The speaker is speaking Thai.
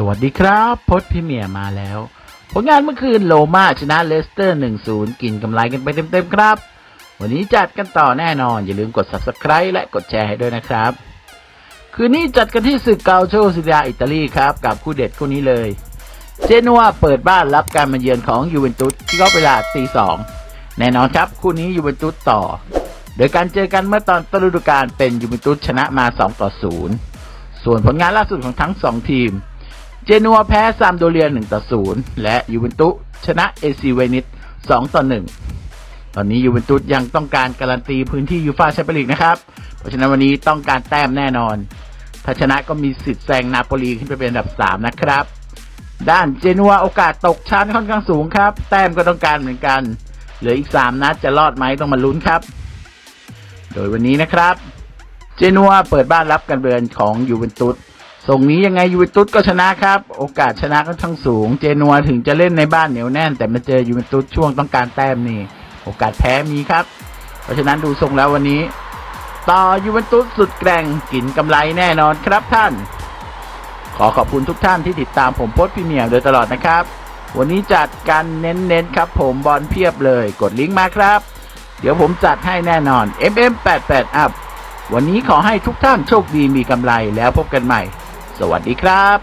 สวัสดีครับพดพิเมียมาแล้ว ผลงานเมื่อคืนโลมาชนะเลสเตอร์ 1-0 กินกำไรกันไปเต็มๆครับ วันนี้จัดกันต่อแน่นอน อย่าลืมกด subscribe และกดแชร์ให้ด้วยนะครับ คืนนี้จัดกันที่ศึกเกาโชซิเลียอิตาลีครับ กับคู่เด็ดคู่นี้เลย เจนัวเปิดบ้านรับการมาเยือนของยูเวนตุสที่ก็เวลาตีสองแน่นอนครับคู่นี้ยูเวนตุสต่อ โดยการเจอกันเมื่อตอนต้นฤดูกาลเป็นยูเวนตุสชนะมา2ต่อ0ส่วนผลงานล่าสุดของทั้ง 2 ทีม เจนัวแพ้ซามโดเรีย1ต่อ0และยูเวนตุสชนะเอซีเวนิส2ต่อ1ตอนนี้ยูเวนตุสยังต้องการการันตีพื้นที่ยูฟาแชมเปี้ยนลีกนะครับ เพราะฉะนั้นวันนี้ต้องการแต้มแน่นอน ถ้าชนะก็มีสิทธิ์แซงนาโปลีขึ้นไปเป็นอันดับ 3 นะครับ ด้านเจนัวโอกาสตกชั้นค่อนข้างสูงครับ แต้มก็ต้องการเหมือนกัน เหลืออีก 3 นัดจะรอดไหมต้องมาลุ้นครับ โดยวันนี้นะครับ เจนัวเปิดบ้านรับการเบือนของยูเวนตุส ส่งนี้ยังไงยูเวนตุสก็ชนะครับ โอกาสชนะก็ทั้งสูง เจนัวถึงจะเล่นในบ้านเหนียวแน่น แต่มาเจอยูเวนตุสช่วงต้องการแต้มนี่ โอกาสแพ้มีครับ เพราะฉะนั้นดูทรงแล้ววันนี้ ต่อยูเวนตุสสุดแกร่งกินกำไรแน่นอนครับท่าน ขอขอบคุณทุกท่านที่ติดตามผมโพสต์พรีเมียร์โดยตลอดนะครับ วันนี้จัดกันเน้นๆครับ ผมบอลเพียบเลย กดลิงก์มาครับ เดี๋ยวผมจัดให้แน่นอน MM88 Up วันนี้ขอให้ทุกท่านโชคดีมีกำไรแล้วพบกันใหม่ สวัสดีครับ